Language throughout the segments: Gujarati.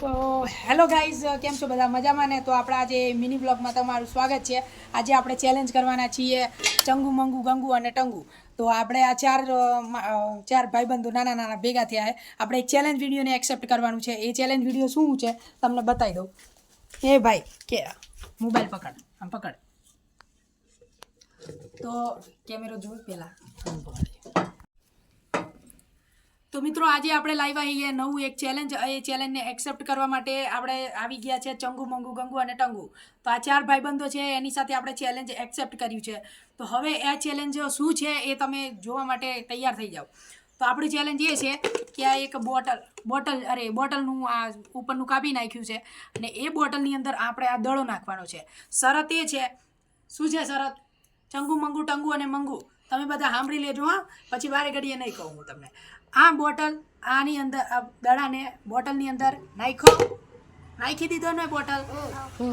તો હેલો ગાઈઝ, કેમ છો બધા? મજામાં ને? તો આપણા આજે મિની બ્લોગમાં તમારું સ્વાગત છે. આજે આપણે ચેલેન્જ કરવાના છીએ ચંગુ, મંગુ, ગંગુ અને ટંગુ. તો આપણે આ ચાર ચાર ભાઈબંધો નાના નાના ભેગા થયા છે. આપણે એક ચેલેન્જ વિડીયોને એક્સેપ્ટ કરવાનું છે. એ ચેલેન્જ વીડિયો શું છે? તમને બતાવી દઉં. એ ભાઈ, કે મોબાઈલ પકડ. આમ પકડ. તો કેમેરો જોઈ પહેલાં. તો મિત્રો, આજે આપણે લાઈવ આવીએ નવું એક ચેલેન્જ એ ચેલેન્જને એક્સેપ્ટ કરવા માટે આપણે આવી ગયા છે ચંગુ, મંગુ, ગંગુ અને ટંગુ. તો આ ચાર ભાઈબંધો છે, એની સાથે આપણે ચેલેન્જ એક્સેપ્ટ કર્યું છે. તો હવે એ ચેલેન્જ શું છે એ તમે જોવા માટે તૈયાર થઈ જાઓ. તો આપણી ચેલેન્જ એ છે કે આ એક બોટલ બોટલ અરે બોટલનું આ ઉપરનું કાપી નાખ્યું છે અને એ બોટલની અંદર આપણે આ દળો નાખવાનો છે. શરત એ છે. શું છે શરત? ચંગુ, મંગુ, ટંગુ અને મંગુ. તમે બધા સાંભળી લેજો હા? પછી વારે ઘડીએ નહીં કહું હું તમને. આ બોટલ આની અંદર આ દડાને બોટલની અંદર નાખો નાખી દીધો ને બોટલ?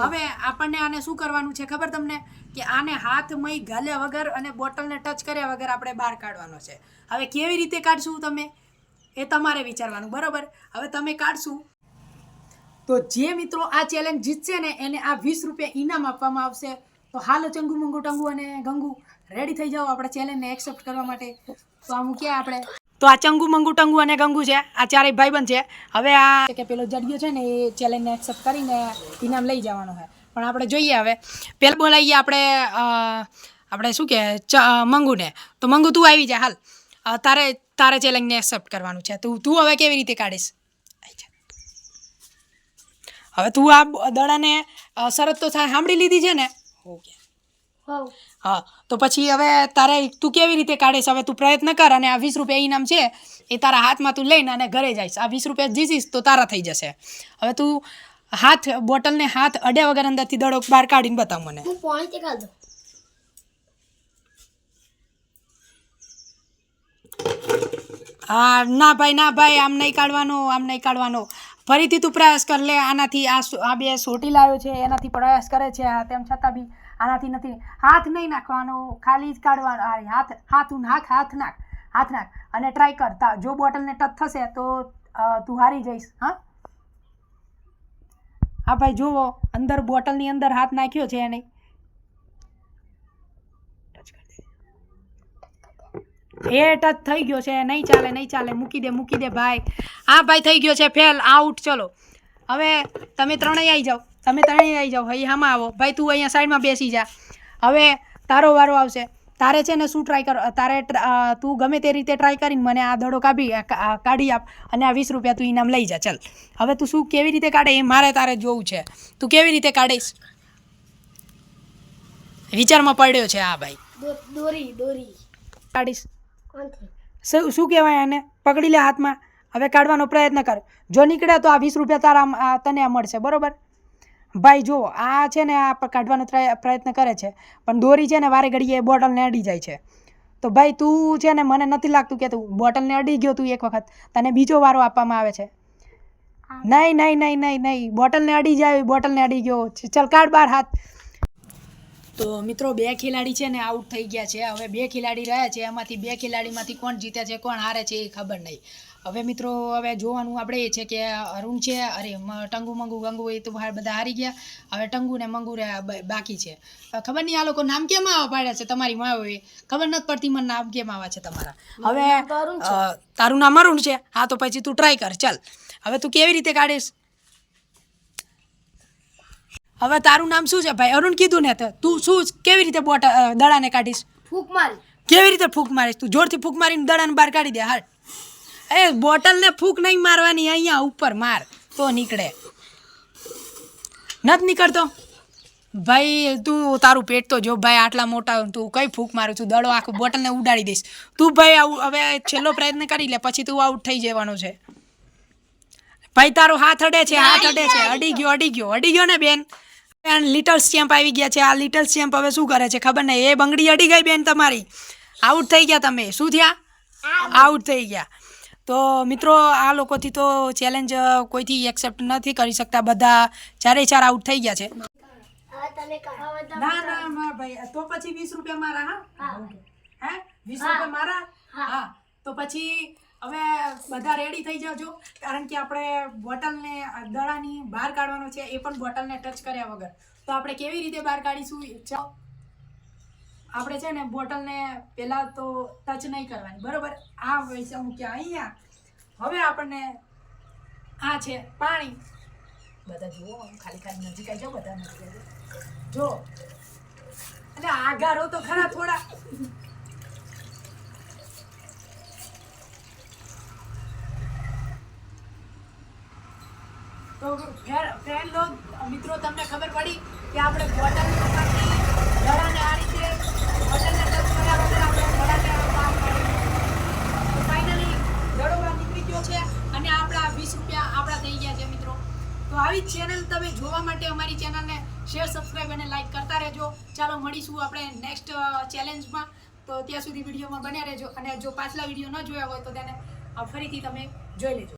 હવે આપણને આને શું કરવાનું છે ખબર તમને? કે આને હાથ મય ગાલ્યા વગર અને બોટલને ટચ કર્યા વગર આપણે બહાર કાઢવાનો છે. હવે કેવી રીતે કાઢશું તમે? એ તમારે વિચારવાનું બરોબર? હવે તમે કાઢશું. તો જે મિત્રો આ ચેલેન્જ જીતશે ને એને આ વીસ રૂપિયા ઇનામ આપવામાં આવશે. તો હાલો ચંગુ મંગુ ટંગુ અને ગંગુ રેડી થઈ જાઓ આપણે ચેલેન્જને એક્સેપ્ટ કરવા માટે. તો આ મૂકીએ આપણે. તો આ ચંગુ મંગુ ટંગુ અને ગંગુ છે. આ ચારેય ભાઈબંધ છે. હવે આ કે પેલો જડિયો છે ને એ ચેલેન્જને એક્સેપ્ટ કરીને ઇનામ લઈ જવાનો છે. પણ આપણે જોઈએ હવે. પહેલાં બોલાવીએ આપણે આપણે શું કે મંગુને. તો મંગુ તું આવી જા હાલ. તારે તારે ચેલેન્જને એક્સેપ્ટ કરવાનું છે. તું તું હવે કેવી રીતે કાઢીશ. હવે તું આ દડાને શરત તો સાંભળી લીધી છે ને? ઓકે હા તો પછી હવે તારે તું કેવી રીતે કાઢીશ? હવે તું પ્રયત્ન કર અને આ વીસ રૂપિયા ઇનામ છે એ તારા હાથમાં તું લઈને અને ઘરે જઈશ. આ વીસ રૂપિયા જીતીશ તો તારા થઈ જશે. હવે તું હાથ બોટલને હાથ અડ્યા વગર અંદરથી દડો બહાર કાઢીને બતાવ મને. હું પોઈન્ટ કાઢ હા ના ભાઈ ના ભાઈ આમ નહીં કાઢવાનો આમ નહીં કાઢવાનો. ફરીથી તું પ્રયાસ કર લે આનાથી આ આ બે સોટી લાવ્યો છે એનાથી પ્રયાસ કરે છે આ તેમ છતાં બી આનાથી નથી. હાથ નહીં નાખવાનો, ખાલી જ કાઢવાનો. હાથ હાથ નાખ હાથ નાખ હાથ નાખ. અને ટ્રાય કર. તા, જો બોટલને ટચ થશે તો તું હારી જઈશ, હા? હા ભાઈ, જુઓ, અંદર બોટલની અંદર હાથ નાખ્યો છે એને. એ ટચ થઈ ગયો છે, નહીં ચાલે નહીં ચાલે. મૂકી દે મૂકી દે ભાઈ. હા ભાઈ, થઈ ગયો છે ફેલ આઉટ ચલો. હવે તમે ત્રણેય આવી જાઓ. તમે ત્રણેય આવી જાઓ અહીં હામાં આવો. ભાઈ તું અહીંયા સાઈડમાં બેસી જા. હવે તારો વારો આવશે. તારે છે ને શું ટ્રાય કર તારે તું ગમે તે રીતે ટ્રાય કરીને મને આ દડો કાઢી આ આ કાઢી આપ અને આ વીસ રૂપિયા તું ઇનામ લઈ જા. ચાલ. હવે તું શું કેવી રીતે કાઢે એ મારે તારે જોવું છે. તું કેવી રીતે કાઢીશ? વિચારમાં પડ્યો છે હા ભાઈ. દોરી દોરી. કાઢીશ. શું શું કહેવાય એને પકડી લે હાથમાં. હવે કાઢવાનો પ્રયત્ન કર. જો નીકળે તો આ વીસ રૂપિયા તારા આ તને મળશે. બરોબર? ભાઈ જો આ છે ને આ કાઢવાનો પ્રયત્ન કરે છે પણ દોરી છે ને વારે ઘડીએ બોટલને અડી જાય છે. તો ભાઈ તું છે ને મને નથી લાગતું કે તું બોટલને અડી ગયો તું એક વખત તને બીજો વારો આપવામાં આવે છે. નહીં નહીં નહીં નહીં નહીં બોટલને અડી જાય બોટલને અડી ગયો. ચલ કાઢ બાર હાથ. તો મિત્રો બે ખેલાડી છે ને આઉટ થઈ ગયા છે. હવે બે ખેલાડી રહ્યા છે. એમાંથી બે ખેલાડીમાંથી કોણ જીતે છે કોણ હારે છે એ ખબર નહીં. હવે મિત્રો હવે જોવાનું આપણે એ છે કે અરુણ છે અરે ટંગુ મંગુ ગંગુ એ તો બહાર બધા હારી ગયા. હવે ટંગુ ને મંગુ બાકી છે. ખબર નહીં આ લોકો નામ કેમ આવા પાડ્યા છે તમારી માં એ ખબર નથી પડતી મને નામ કેમ આવા છે તમારા. હવે અરુણ તારું નામ અરુણ છે? હા તો પછી તું ટ્રાય કર ચાલ. હવે તું કેવી રીતે કાઢીશ? હવે તારું નામ શું છે? ભાઈ અરુણ કીધું ને તો શું કેવી રીતે બોટ દડાને કાઢીશ? ફૂક મારી. કેવી રીતે ફૂંક મારીશ તું? જોરથી ફૂંક મારીને દડાને બહાર કાઢી દે હાલ. એ બોટલને ફૂંક નહીં મારવાની અહીંયા ઉપર માર તો નીકળે. નથી નીકળતો? ભાઈ તું તારું પેટ તો જો ભાઈ આટલા મોટા તું કઈ ફૂંક મારું? છું દડો આખું બોટલને ઉડાડી દઈશ. તું ભાઈ આવું હવે છેલ્લો પ્રયત્ન કરી લે પછી તું આઉટ થઈ જવાનો છે. ભાઈ તારો હાથ અડે છે હાથ અડે છે. અડી ગયો અડી ગયો અડી ગયો ને બેન. બેન લિટલ સ્ટેમ્પ આવી ગયા છે. આ લિટલ સ્ટેમ્પ હવે શું કરે છે ખબર નહીં. એ બંગડી અડી ગઈ બેન તમારી. આઉટ થઈ ગયા તમે. શું થયા? આઉટ થઈ ગયા. તો મિત્રો આ લોકોથી તો ચેલેન્જ કોઈથી એક્સેપ્ટ નથી કરી શકતા. બધા ચારે ચાર આઉટ થઈ ગયા છે. હવે ના ના ના ભાઈ. તો પછી વીસ રૂપિયા મારા હા? હે. વીસ રૂપિયા મારા? હા. તો પછી હવે બધા રેડી થઈ જાજો. કારણ કે આપણે બોટલને દડાની બહાર કાઢવાનો છે એ પણ બોટલને ટચ કર્યા વગર. તો આપણે કેવી રીતે બહાર કાઢીશું? ચાલો. આપણે છે ને બોટલને પહેલાં તો ટચ નહીં કરવાની, બરોબર? આ પૈસા મૂક્યા અહીંયા. હવે આપણને આ છે પાણી. બધા જુઓ ખાલી ખાલી નજીક આવી જાઓ, બધા નજીક આવી જો એટલે આગારો તો ખરા થોડા. તો ફ્રેન્ડ લોગ મિત્રો, તમને ખબર પડી કે આપણે બોટલ દડાને આ રીતે બોટલને ટચ કર્યા વગર આપણે દડાને બહાર કાઢી તો ફાઇનલી દડો બહાર નીકળી ગયો છે અને આપણા વીસ રૂપિયા આપણા થઈ ગયા છે મિત્રો તો આવી જ ચેનલ તમે માટે અમારી ચેનલને શેર સબસ્ક્રાઈબ અને લાઈક કરતા રહેજો. ચાલો મળીશું આપણે નેક્સ્ટ ચેલેન્જમાં તો ત્યાં સુધી વિડીયોમાં બન્યા રહેજો. અને જો પાછલા વીડિયો ન જોયા હોય તો તેને ફરીથી તમે જોઈ લેજો.